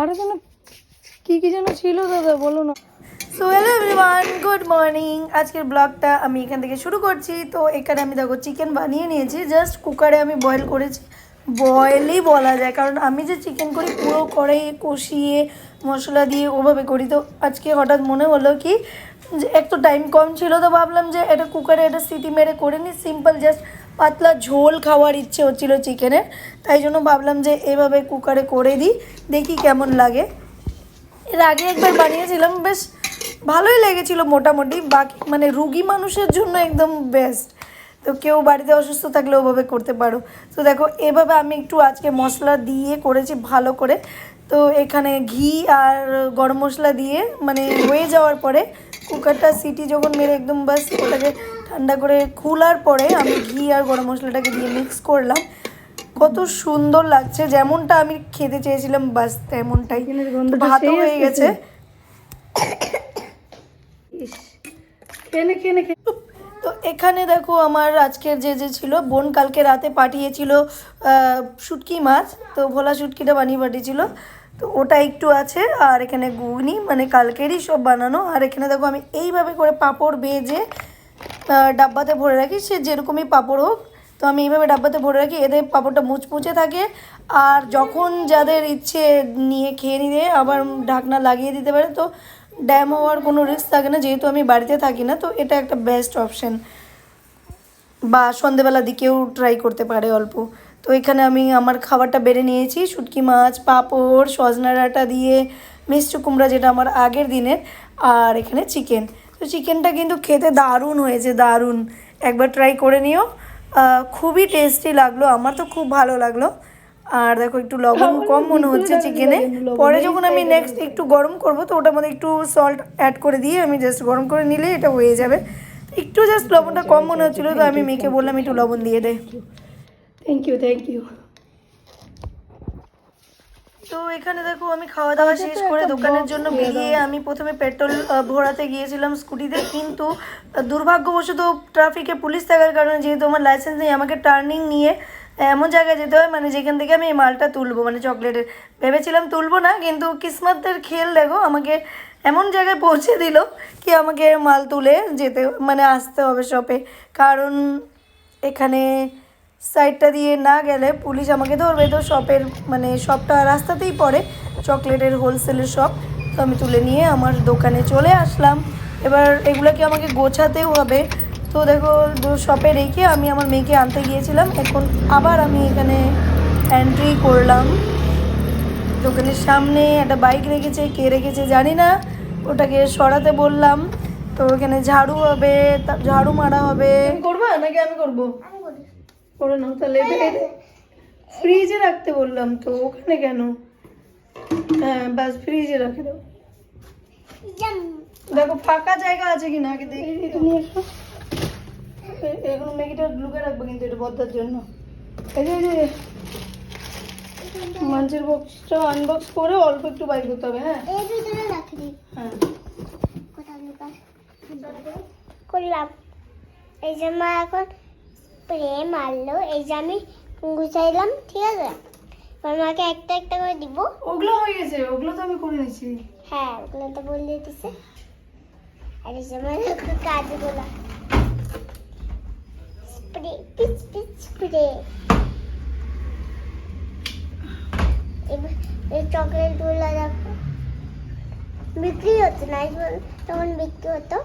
আর যেন কি কি যেন ছিল দাদা, বলো না। So hello everyone good morning আজকের ব্লগটা আমি এখান থেকে শুরু করছি। তো এখানে আমি দেখো চিকেন বানিয়ে নিয়েছি। জাস্ট কুকারে আমি বয়েল করেছি। বয়েলই বলা যায়। কারণ আমি যে চিকেন করি পুরো কড়াই কষিয়ে মশলা দিয়ে ওভাবে করি, তো আজকে হঠাৎ মনে হলো কি, যে একটু টাইম কম ছিল, তো ভাবলাম যে এটা কুকারে এটা সিটি মেরে করে নিই। সিম্পল জাস্ট পাতলা ঝোল খাওয়ার ইচ্ছে হচ্ছিল চিকেনের তাই জন্য ভাবলাম যে এভাবে কুকারে করে দিই, দেখি কেমন লাগে। এর আগে একবার বানিয়েছিলাম, বেশ ভালোই লেগেছিল মোটামুটি। বাকি মানে রুগী মানুষের জন্য একদম বেস্ট তো কেউ বাড়িতে অসুস্থ থাকলে ওভাবে করতে পারো। তো দেখো, এভাবে আমি একটু আজকে মশলা দিয়ে করেছি ভালো করে। তো এখানে ঘি আর গরম মশলা দিয়ে মানে হয়ে যাওয়ার পরে কুকারটা সিটি যখন মেরে একদম বাস ওটাকে ঠান্ডা করে খোলার পরে আমি ঘি আর গরম মশলাটাকে দিয়ে মিক্স করলাম। কত সুন্দর লাগছে যেমনটা আমি খেতে চেয়েছিলাম বাস তেমনটাই। ভাতও হয়ে গেছে। তো এখানে দেখো আমার আজকের যে যে ছিল বোন কালকে রাতে পাঠিয়েছিল আহ, শুটকি মাছ। তো ভোলা শুটকিটা বানিয়ে পাঠিয়েছিল। তো ওটা একটু আছে আর এখানে ঘুগনি মানে কালকেরই সব বানানো। আর এখানে দেখো আমি এইভাবে করে পাঁপড় আহ, ডাব্বাতে ভরে রাখি, সে যেরকমই পাঁপড় হোক। তো আমি এইভাবে ডাব্বাতে ভরে রাখি, এদের পাঁপড়টা মুচমুচে থাকে। আর যখন যাদের ইচ্ছে নিয়ে খেয়ে নিয়ে আবার ঢাকনা লাগিয়ে দিতে পারে, তো ড্যাম হওয়ার কোনো রিস্ক থাকে না, যেহেতু আমি বাড়িতে থাকি না, তো এটা একটা বেস্ট অপশন বা সন্ধেবেলা দিকেও ট্রাই করতে পারে অল্প। তো এখানে আমি আমার খাবারটা বেড়ে নিয়েছি, শুটকি মাছ, পাঁপড়, সজনা ডাঁটা দিয়ে, মিষ্টি কুমড়া যেটা আমার আগের দিনের, আর এখানে চিকেন তো চিকেনটা কিন্তু খেতে দারুণ হয়েছে দারুণ। একবার ট্রাই করে নিও। খুবই টেস্টি লাগল আমার তো খুব ভালো লাগল। আর দেখো একটু লবণ কম মনে হচ্ছে চিকেনে। পরে যখন আমি নেক্সট একটু গরম করব তো ওটার মধ্যে একটু সল্ট অ্যাড করে দিয়ে আমি জাস্ট গরম করে নিলে এটা হয়ে যাবে। একটু জাস্ট লবণটা কম মনে হচ্ছিল তো আমি মেয়েকে বললাম একটু লবণ দিয়ে দে। থ্যাংক ইউ থ্যাংক ইউ তো এখানে দেখো আমি খাওয়া দাওয়া শেষ করে দোকানের জন্য বেরিয়ে আমি প্রথমে পেট্রোল ভরাতে গিয়েছিলাম স্কুটিতে। কিন্তু দুর্ভাগ্যবশত ট্রাফিকে পুলিশ থাকার কারণে যেহেতু আমার লাইসেন্স নেই আমাকে টার্নিং নিয়ে এমন জায়গায় যেতে হয় মানে যেখান থেকে আমি এই মালটা তুলবো মানে চকলেটের ভেবেছিলাম তুলবো না কিন্তু কিসমতের খেল দেখো আমাকে এমন জায়গায় পৌঁছে দিল কি আমাকে মাল তুলে যেতে মানে আসতে হবে শপে কারণ এখানে সাইডটা দিয়ে না গেলে পুলিশ আমাকে ধরবে। তো শপের মানে শপটা রাস্তাতেই পড়ে চকলেটের হোলসেলের শপ তো আমি তুলে নিয়ে আমার দোকানে চলে আসলাম। এবার এগুলোকে আমাকে গোছাতেও হবে। তো দেখো শপে রেখে আমি আমার মেয়েকে আনতে গিয়েছিলাম। এখন আবার আমি এখানে এন্ট্রি করলাম। দোকানের সামনে একটা বাইক রেখেছে, কে রেখেছে জানি না। ওটাকে সরাতে বললাম। তো ওখানে ঝাড়ু হবে ঝাড়ু মারা হবে। করবা? নাকি আমি করব? করে নাও তাহলে ফ্রিজে রাখতে বললাম তো ওখানে কেন? হ্যাঁ ব্যাস ফ্রিজে রাখে দাও। দেখো ফাঁকা জায়গা আছে কিনা আগে দেখি। তুমি এসো। এ- এগুলো ম্যাগিটা লুকে রাখব কিন্তু এটা বদ্দার জন্য। এই যে মাঞ্চের বক্সটা আনবক্স করে অল্প একটু বাইর করতে হবে হ্যাঁ? এই ভিতরে রাখি হ্যাঁ। কোথাও লুকাস করলাম। এই যে মা এখন স্প্রে মারলো এই যে আমি গুছাইলাম ঠিক আছে? এবার মাকে একটা একটা করে দিব। ওগুলো হয়ে গেছে ওগুলো তো আমি করে নিয়েছি হ্যাঁ ওগুলো তো দিছে আর এই যে আমার কাজগুলো। স্প্রে পিচ পিচ স্প্রে এবার এই চকলেটগুলো দেখো। বিক্রি হতো না তখন বিক্রি হতো।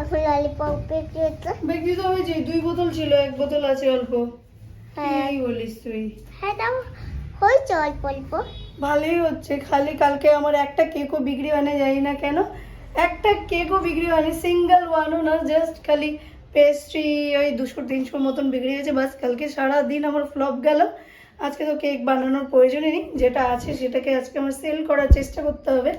এখন ললিপপ বিক্রি হতো বিক্রি তো হয়েছে দুই বোতল ছিল এক বোতল আছে অল্প। হ্যাঁ। কি বলিস তুই? হ্যাঁ তাও হয়েছে অল্প অল্প। ভালোই হচ্ছে খালি কালকে আমার একটা কেকও বিক্রি হয় না জানি না কেন। একটা কেকও বিক্রি হয়নি সিঙ্গেল ওয়ানও না জাস্ট খালি পেস্ট্রি ওই দুশো তিনশোর মতন বিক্রি হয়েছে। বাস কালকে সারা দিন আমার ফ্লপ গেল। আজকে তো কেক বানানোর প্রয়োজনই নেই যেটা আছে সেটাকে আজকে আমার সেল করার চেষ্টা করতে হবে।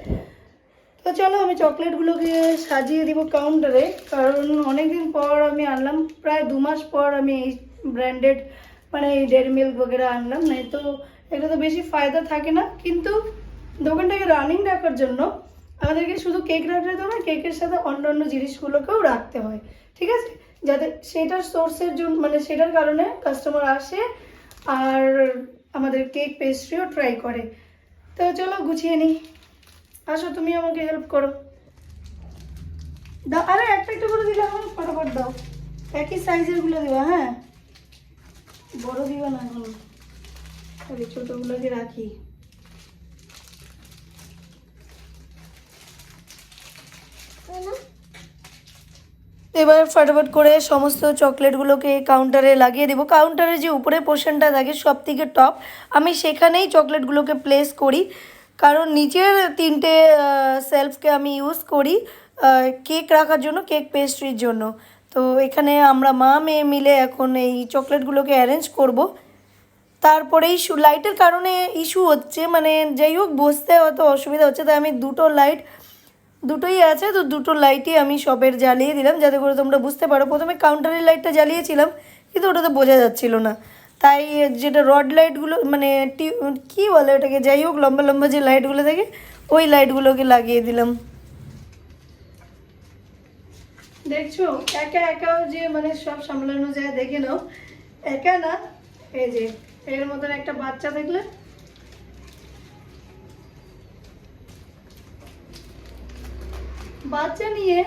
তো চলো আমি চকলেটগুলোকে সাজিয়ে দিব কাউন্টারে কারণ অনেকদিন পর আমি আনলাম, প্রায় দু মাস পর আমি এই ব্র্যান্ডেড মানে এই ডেয়ারি মিল্ক বগেরা আনলাম নাই তো এটা তো বেশি ফায়দা থাকে না, কিন্তু দোকানটাকে রানিং রাখার জন্য আমাদেরকে শুধু কেক রাখলে তো না কেকের সাথে অন্য অন্য জিনিসগুলোকেও রাখতে হয়, ঠিক আছে? যাতে সেটার সোর্সের জন্য মানে সেটার কারণে কাস্টমার আসে আর আমাদের কেক পেস্ট্রিও ট্রাই করে। তো চলো গুছিয়ে নিই। আসো তুমি আমাকে হেল্প করো। দাও আরে একটা একটা করে দিলে এখন ফটাফট দাও। একই সাইজেরগুলো দিবা হ্যাঁ? বড় দিবা না এখন? আরে ছোটগুলোকে রাখি। এবার ফটাফট করে সমস্ত চকলেটগুলোকে কাউন্টারে লাগিয়ে দেবো। কাউন্টারে যে উপরে পোর্শনটা থাকে সব থেকে টপ আমি সেখানেই চকলেটগুলোকে প্লেস করি। কারণ নিচের তিনটে সেলফকে আমি ইউজ করি কেক রাখার জন্য কেক পেস্ট্রির জন্য। তো এখানে আমরা মা, মেয়ে মিলে এখন এই চকলেটগুলোকে অ্যারেঞ্জ করব। তারপরে ইস্যু লাইটের কারণে ইস্যু হচ্ছে মানে যাই হোক, বসতে হয়তো অসুবিধা হচ্ছে, তাই আমি দুটো লাইট দুটোই আছে, তো দুটো লাইটই আমি সবের জ্বালিয়ে দিলাম, যাতে করে তোমরা বুঝতে পারো। প্রথমে কাউন্টারের লাইটটা জ্বালিয়েছিলাম, কিন্তু ওটা তো বোঝা যাচ্ছিল না। তাই যেটা রড লাইটগুলো মানে কী বলে ওটাকে, যাই হোক, লম্বা লম্বা যে লাইটগুলো থাকে, ওই লাইটগুলোকে লাগিয়ে দিলাম। দেখছ? একা একাও যে মানে সব সামলানো যায়, দেখে নাও। একা না, এই যে, এর মতন একটা বাচ্চা দেখলে। বাচ্চা নিয়ে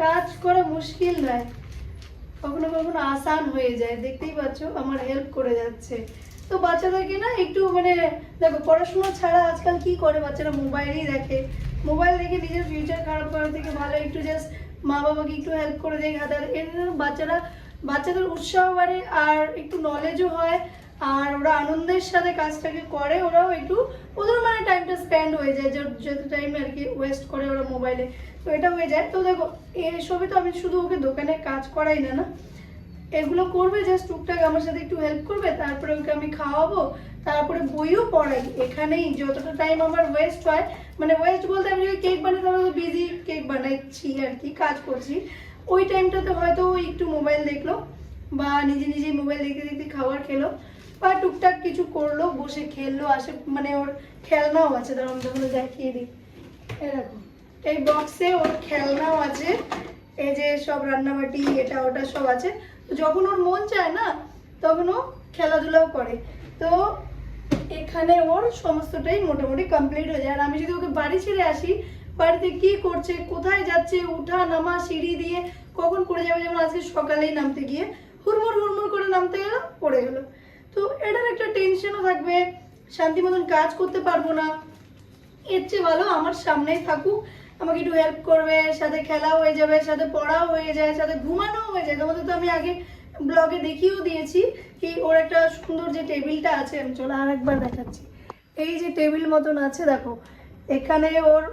কাজ করা মুশকিল নয়। কখনো কখনো আসান হয়ে যায়, দেখতেই পাচ্ছ আমার হেল্প করে যাচ্ছে। তো বাচ্চাদেরকে না একটু মানে দেখো পড়াশোনা ছাড়া আজকাল কি করে? বাচ্চারা মোবাইলই দেখে। মোবাইল দেখে নিজের ফিউচার খারাপ করার থেকে ভালো, একটু জাস্ট মা বাবাকে একটু হেল্প করে দেয় হাতার এর বাচ্চারা, বাচ্চাদের উৎসাহ বাড়ে আর একটু নলেজও হয়। আর ওরা আনন্দের সাথে কাজটাকে করে, ওরাও একটু ওদের মানে টাইমটা স্পেন্ড হয়ে যায় যত টাইম আর কি ওয়েস্ট করে ওরা মোবাইলে তো এটা হয়ে যায়। তো দেখো এসবে তো আমি শুধু ওকে দোকানে কাজ করাই না না? এগুলো করবে জাস্ট টুকটাক আমার সাথে একটু হেল্প করবে, তারপরে ওকে আমি খাওয়াবো, তারপরে বইও পড়াই। এখানেই যতটা টাইম আমার ওয়েস্ট হয় মানে ওয়েস্ট বলতে আমি যদি কেক বানাই, তাহলে তো বিজি কেক বানাচ্ছি আর কি, কাজ করছি। ওই টাইমটাতে হয়তো একটু মোবাইল দেখল, বা নিজে নিজেই মোবাইল দেখতে দেখতে খাবার খেলো। বা টুকটাক কিছু করল, বসে খেললো, আসে মানে ওর খেলনাও আছে দাঁড়ান তোমাদের দেখিয়ে দিই। এরকম। এই বক্সে ওর খেলনাও আছে, এই যে সব রান্নাবাটি, এটা ওটা সব আছে। তো যখন ওর মন চায় না, তখন ও খেলাধুলাও করে। তো এখানে ওর সমস্তটাই মোটামুটি কমপ্লিট হয়ে যায়। আর আমি যদি ওকে বাড়ি ছেড়ে আসি, বাড়িতে কি করছে, কোথায় যাচ্ছে, উঠা, নামা, সিঁড়ি দিয়ে কখন পড়ে যাবে? যেমন আজকে সকালেই নামতে গিয়ে হুড়মুড় হুড়মুড় করে নামতে গেল, পড়ে গেল। তো এটার একটা টেনশনও থাকবে শান্তি মতন কাজ করতে পারব না। এর চেয়ে ভালো আমার সামনেই থাকুক, আমাকে একটু হেল্প করবে, সাথে খেলাও হয়ে যাবে, সাথে পড়াও হয়ে যায়, সাথে ঘুমানোও হয়ে যায়। তোমাদের তো আমি আগে ব্লগে দেখিয়েও দিয়েছি কি ওর একটা সুন্দর যে টেবিলটা আছে, আমি চলো আর একবার দেখাচ্ছি। এই যে টেবিল মতন আছে, দেখো, এখানে ওর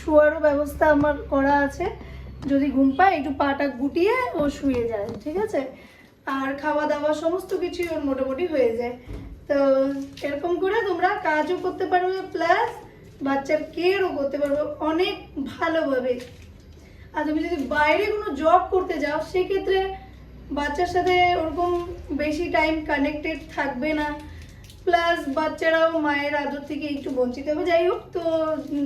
শোয়ারও ব্যবস্থা আমার করা আছে। যদি ঘুম পায়, একটু পাটা গুটিয়ে ও শুয়ে যায়, ঠিক আছে? আর খাওয়া দাওয়া সমস্ত কিছুই ওর মোটামুটি হয়ে যায়। তো এরকম করে তোমরা কাজও করতে পারবে প্লাস বাচ্চার কেয়ারও করতে পারবে অনেক ভালোভাবে। আর তুমি যদি বাইরে কোনো জব করতে যাও, সেক্ষেত্রে বাচ্চার সাথে ওরকম বেশি টাইম কানেক্টেড থাকবে না। প্লাস বাচ্চারাও মায়ের আদর থেকে একটু বঞ্চিত হবে। যাই হোক, তো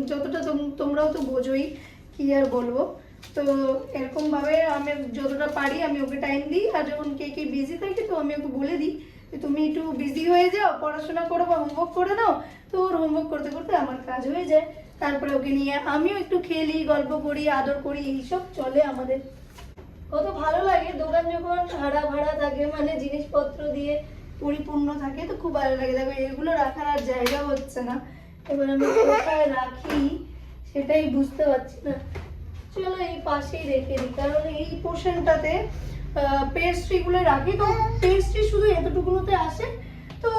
যতটা তোম- তোমরাও তো বোঝোই, কি আর বলব। তো এরকমভাবে আমি যতটা পারি আমি ওকে টাইম দিই, আর যখন কে কে বিজি থাকে তো আমি ওকে বলে দিই তুমি একটু বিজি হয়ে যাও, পড়াশোনা করো বা হোমওয়ার্ক করে নাও। তো ওর হোমওয়ার্ক করতে করতে আমার কাজ হয়ে যায়। তারপরে ওকে নিয়ে আমিও একটু খেলি, গল্প করি, আদর করি, এইসব চলে আমাদের। কত ভালো লাগে, দোকান যখন হারা ভাড়া থাকে মানে জিনিসপত্র দিয়ে পরিপূর্ণ থাকে, তো খুব ভালো লাগে। দেখো, এগুলো রাখার আর জায়গা হচ্ছে না। এবার আমি কোথায় রাখি, সেটাই বুঝতে পারছি না। চলো এই পাশেই রেখে দিই। কারণ এই পোর্শনটাতে পেস্ট্রিগুলো রাখি তো পেস্ট্রি শুধু এতটুকুনোতে আসে। তো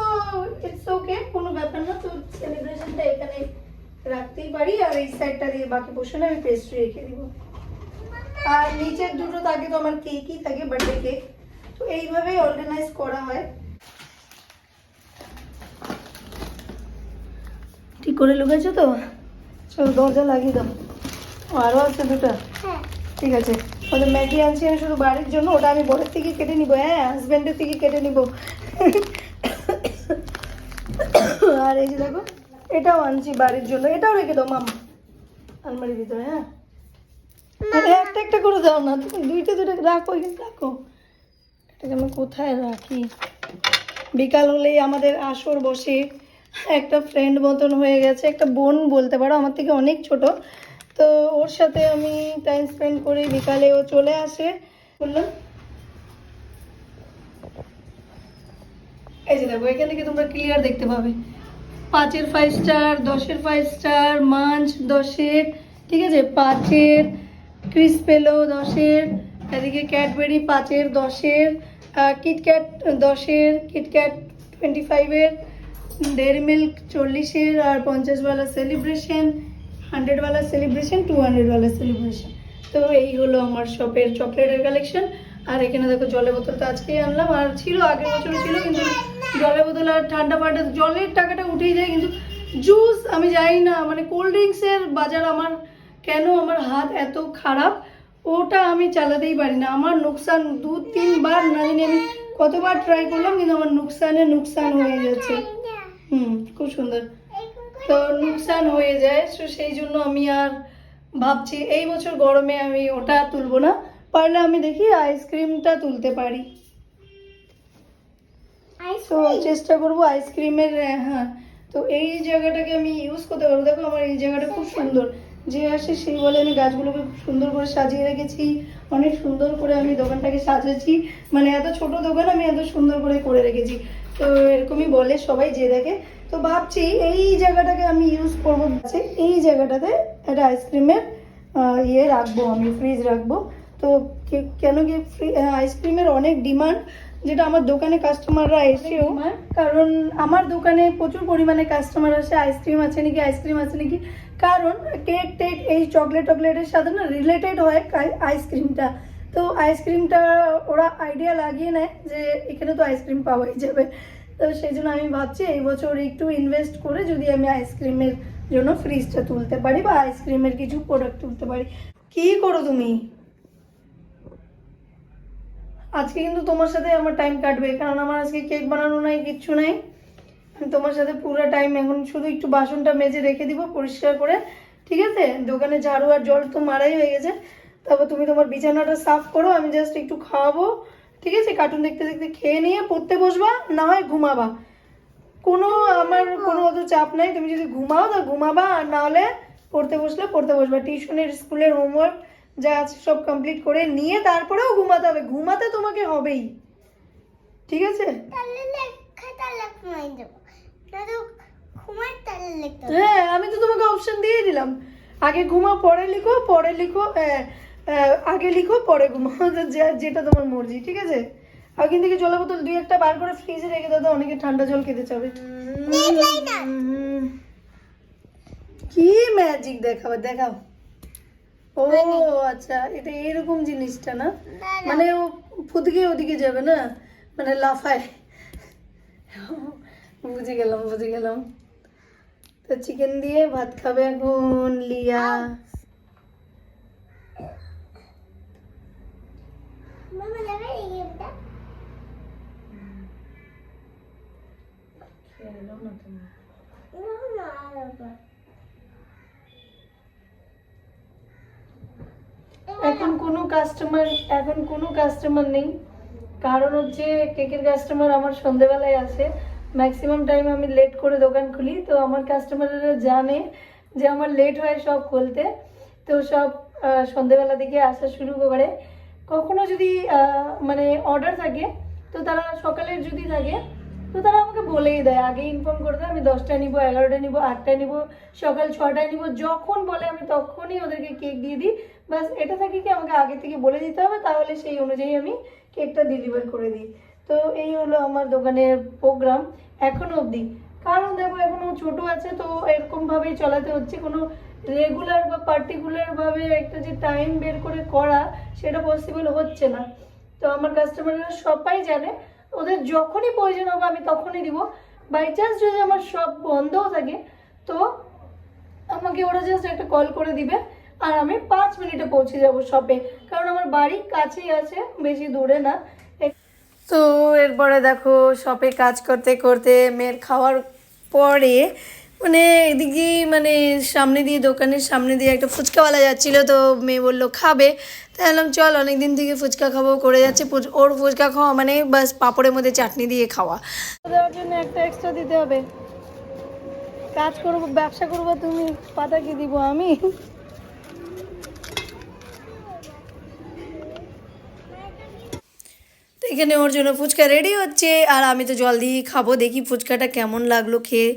ইটস ওকে কোনো ব্যাপার না। তো সেলিব্রেশনটা এখানে রাখতেই পারি। আর এই সাইডটা দিয়ে বাকি পোর্শনে আমি পেস্ট্রি রেখে দিব। আর নিচের দুটো থাকে তো আমার কেকই থাকে বার্থডে কেক তো এইভাবেই অর্গানাইজ করা হয়। ঠিক করে লুকেছো তো? চলো দরজা লাগিয়ে দাও। আরও আছে দুটো? হ্যাঁ। ঠিক আছে। ওদের ম্যাগি আনছি আমি শুধু বাড়ির জন্য ওটা আমি বরের থেকে কেটে নিবো হ্যাঁ হাজব্যান্ডের থেকে কেটে নিবো। আর এই যে দেখো এটাও আনছি বাড়ির জন্য এটাও রেখে দাও মাম আলমারির ভিতরে হ্যাঁ। একটা একটা করে দাও না তুমি দুইটা দুটো রাখো এখানে রাখো এটাকে আমি কোথায় রাখি? বিকাল হলেই আমাদের আসর বসে একটা ফ্রেন্ড মতন হয়ে গেছে একটা বোন বলতে পারো আমার থেকে অনেক ছোট। তো ওর সাথে আমি টাইম স্পেন্ড করি, বিকালে ও চলে আসে। বললাম এই যে দেখো, এখান থেকে তোমরা ক্লিয়ার দেখতে পাবে। পাঁচের ফাইভ স্টার দশের ফাইভ স্টার মাঞ্চ দশের, ঠিক আছে? পাঁচের ক্রিস পেল দশের, এদিকে ক্যাডবেরি পাঁচের, দশের কিটক্যাট দশের কিটক্যাট টোয়েন্টি ফাইভের ডেয়ারি মিল্ক চল্লিশের, আর পঞ্চাশওয়ালা সেলিব্রেশন হান্ড্রেডওয়ালা সেলিব্রেশন টু হান্ড্রেডওয়ালা সেলিব্রেশন তো এই হলো আমার শপের চকলেটের কালেকশন আর এখানে দেখো জলের বোতল তো আজকেই আনলাম। আর ছিল, আগের বছর ছিল, কিন্তু জলের বোতল আর ঠান্ডা ফান্ডা জলের টাকাটা উঠেই যায়, কিন্তু জুস আমি জানি না মানে কোল্ড ড্রিঙ্কসের বাজার আমার কেন আমার হাত এত খারাপ? ওটা আমি চালাতেই পারি না। আমার নুকসান দু, তিনবার, না জানি আমি কতবার ট্রাই করলাম, কিন্তু আমার নুকসানে নুকসান হয়ে যাচ্ছে। হুম, খুব সুন্দর। তো নুকসান হয়ে যায় তো সেই জন্য আমি আর ভাবছি এই বছর গরমে আমি ওটা তুলবো না পারলে আমি দেখি আইসক্রিমটা তুলতে পারি। তো চেষ্টা করব আইসক্রিমের হ্যাঁ তো এই জায়গাটাকে আমি ইউজ করতে পারব। দেখো আমার এই জায়গাটা খুব সুন্দর যে আসে সেই বলে আমি গাছগুলোকে খুব সুন্দর করে সাজিয়ে রেখেছি অনেক সুন্দর করে আমি দোকানটাকে সাজিয়েছি মানে এত ছোট দোকান আমি এত সুন্দর করে করে রেখেছি। তো এরকমই বলে সবাই যে দেখে তো ভাবছি এই জায়গাটাকে আমি ইউজ করব। এই জায়গাটাতে একটা আইসক্রিমের ইয়ে রাখব আমি ফ্রিজ রাখব। তো কেন কি আইসক্রিমের অনেক ডিমান্ড যেটা আমার দোকানে কাস্টমাররা এসেও কারণ আমার দোকানে প্রচুর পরিমাণে কাস্টমার আসে আইসক্রিম আছে নাকি আইসক্রিম আছে নাকি। কারণ কেক টেক এই চকলেট টকলেটের সাথে না রিলেটেড হয় আইসক্রিমটা তো আইসক্রিমটা ওরা আইডিয়া লাগিয়ে নেয় যে এখানে তো আইসক্রিম পাওয়াই যাবে। তো সেই জন্য আমি ভাবছি এই বছর একটু ইনভেস্ট করে যদি আমি আইসক্রিমের জন্য ফ্রিজটা তুলতে পারি বা আইসক্রিমের কিছু প্রোডাক্ট তুলতে পারি। কি করো তুমি? আজকে কিন্তু তোমার সাথে আমার টাইম কাটবে, কারণ আমার আজকে কেক বানানো নাই, কিচ্ছু নাই। তোমার সাথে পুরো টাইম এখন শুধু একটু বাসনটা মেজে রেখে দিব পরিষ্কার করে, ঠিক আছে? দোকানে ঝাড়ু আর জল তো মারাই হয়ে গেছে। তারপর তুমি তোমার বিছানাটা সাফ করো, আমি জাস্ট একটু খাওয়াবো। ঠিক আছে? কার্টুন দেখতে দেখতে খেয়ে নিয়ে পড়তে বসবা না হয় ঘুমাবা। কোনো আমার কোনো অত চাপ নাই তুমি যদি ঘুমাও তো ঘুমাবা আর না হলে পড়তে বসলে পড়তে বসবা। টিউশনের স্কুলের হোমওয়ার্ক যা আছে সব কমপ্লিট করে নিয়ে তারপরেও ঘুমাতে হবে। ঘুমাতে তোমাকে হবেই। ঠিক আছে। হ্যাঁ আমি তো তোমাকে অপশন দিয়ে দিলাম। আগে ঘুমা পরে লিখো পরে লিখো আহ, আগে লিখো পরে ঘুমাও। যেটা তোমার মর্জি ঠিক আছে? কিন্তু থেকে জলের বোতল দুই একটা বার করে ফ্রিজে রেখে দাও অনেকে ঠান্ডা জল খেতে চাবে। কি ম্যাজিক দেখাবে দেখাও। ও আচ্ছা এটা এরকম জিনিসটা না। মানে ও ফুদকে ওদিকে যাবে না? মানে লাফায়। বুঝে গেলাম বুঝে গেলাম। তো চিকেন দিয়ে ভাত খাবে এখন লিয়া মামা যাবে এই গেমটা না না এখন কোনো কাস্টমার এখন কোনো কাস্টমার নেই। কারণ হচ্ছে কেকের কাস্টমার আমার সন্ধেবেলায় আসে ম্যাক্সিমাম টাইম আমি লেট করে দোকান খুলি। তো আমার কাস্টমাররা জানে যে আমার লেট হয় সব খুলতে। তো সব সন্ধেবেলা দিকে আসা শুরু করে। কখনো যদি মানে অর্ডার থাকে, তো তারা সকালের যদি থাকে, তো তারা আমাকে বলেই দেয়। আগে ইনফর্ম করে দেয়, আমি দশটায় নিবো, এগারোটায় নিবো, আটটায় নিবো, সকাল ছটায় নিবো, যখন বলে আমি তখনই ওদেরকে কেক দিয়ে দিই। বাস এটা থাকে কি, আমাকে আগে থেকে বলে দিতে হবে, তাহলে সেই অনুযায়ী আমি কেকটা ডেলিভার করে দিই। তো এই হলো আমার দোকানের প্রোগ্রাম এখনও অবধি। কারণ দেখো, এখনও ছোট আছে, তো এরকমভাবেই চলাতে হচ্ছে। কোনো রেগুলার বা পার্টিকুলার ভাবে একটা যে টাইম বের করে করা, সেটা পসিবল হচ্ছে না। তো আমার কাস্টমাররা সবাই জানে, ওদের যখনই প্রয়োজন হবে আমি তখনই দিব। বাই চান্স যদি আমার সব বন্ধও থাকে, তো আমাকে ওরা জাস্ট একটা কল করে দিবে, আর আমি পাঁচ মিনিটে পৌঁছে যাব শপে কারণ আমার বাড়ি কাছেই আছে, বেশি দূরে না। তো এরপরে দেখো শপে কাজ করতে করতে মেয়ের খাওয়ার পরে মানে এদিকে মানে সামনে দিয়ে দোকানের সামনে দিয়ে একটা ফুচকাওয়ালা যাচ্ছিল তো মেয়ে বলল খাবে? তাই বললাম চল অনেকদিন থেকে ফুচকা খাব করে যাচ্ছে। ওর ফুচকা খাওয়া মানে বাস পাঁপড়ের মধ্যে চাটনি দিয়ে খাওয়া। দেওয়ার জন্য একটা এক্সট্রা দিতে হবে। কাজ করব ব্যবসা করব তুমি পাতা কি দিব আমি? তো এখানে ওর জন্য ফুচকা রেডি হচ্ছে আর আমি তো জল দিয়ে খাব দেখি ফুচকাটা কেমন লাগল খেয়ে।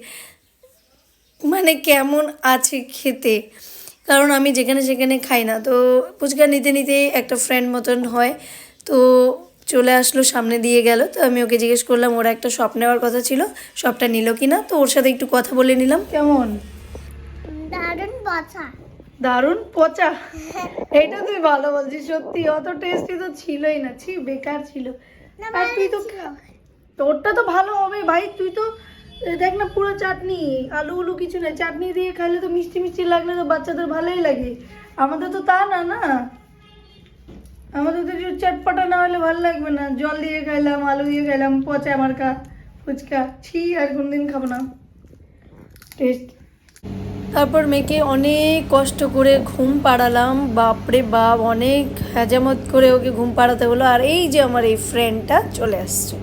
মানে কেমন আছে খেতে? কারণ আমি যেখানে সেখানে খাই না। তো ফুচকা নিতে নিতে একটা ফ্রেন্ড মতন হয়। তো চলে আসলো সামনে দিয়ে গেল। তো আমি ওকে জিজ্ঞেস করলাম ওরা একটা শপ নেওয়ার কথা ছিল শপটা নিল কি না তো ওর সাথে একটু কথা বলে নিলাম। কেমন? দারুণ বাছা দারুণ পচা? এটা তুই ভালো বলছিস সত্যি। অত টেস্টি তো ছিলই না। ছি বেকার ছিল। আর তুই তো তোরটা তো ভালো হবে। ভাই তুই তো দেখ না পুরো চাটনি, আলু উলু কিছু না চাটনি দিয়ে খাইলে তো মিষ্টি মিষ্টি লাগলে তো বাচ্চাদের ভালোই লাগে। আমাদের তো তা না না? আমাদের তো চটপটা না হলে ভালো লাগবে না। জল দিয়ে খাইলাম, আলু দিয়ে খাইলাম, পচা মার্কা, ফুচকা। ছি, আর কোনদিন খাব না। টেস্ট। তারপর মেয়েকে অনেক কষ্ট করে ঘুম পাড়ালাম। বাপরে বাপ, অনেক হেজামত করে ওকে ঘুম পাড়াতে হলো। আর এই যে আমার এই ফ্রেন্ডটা চলে আসছে।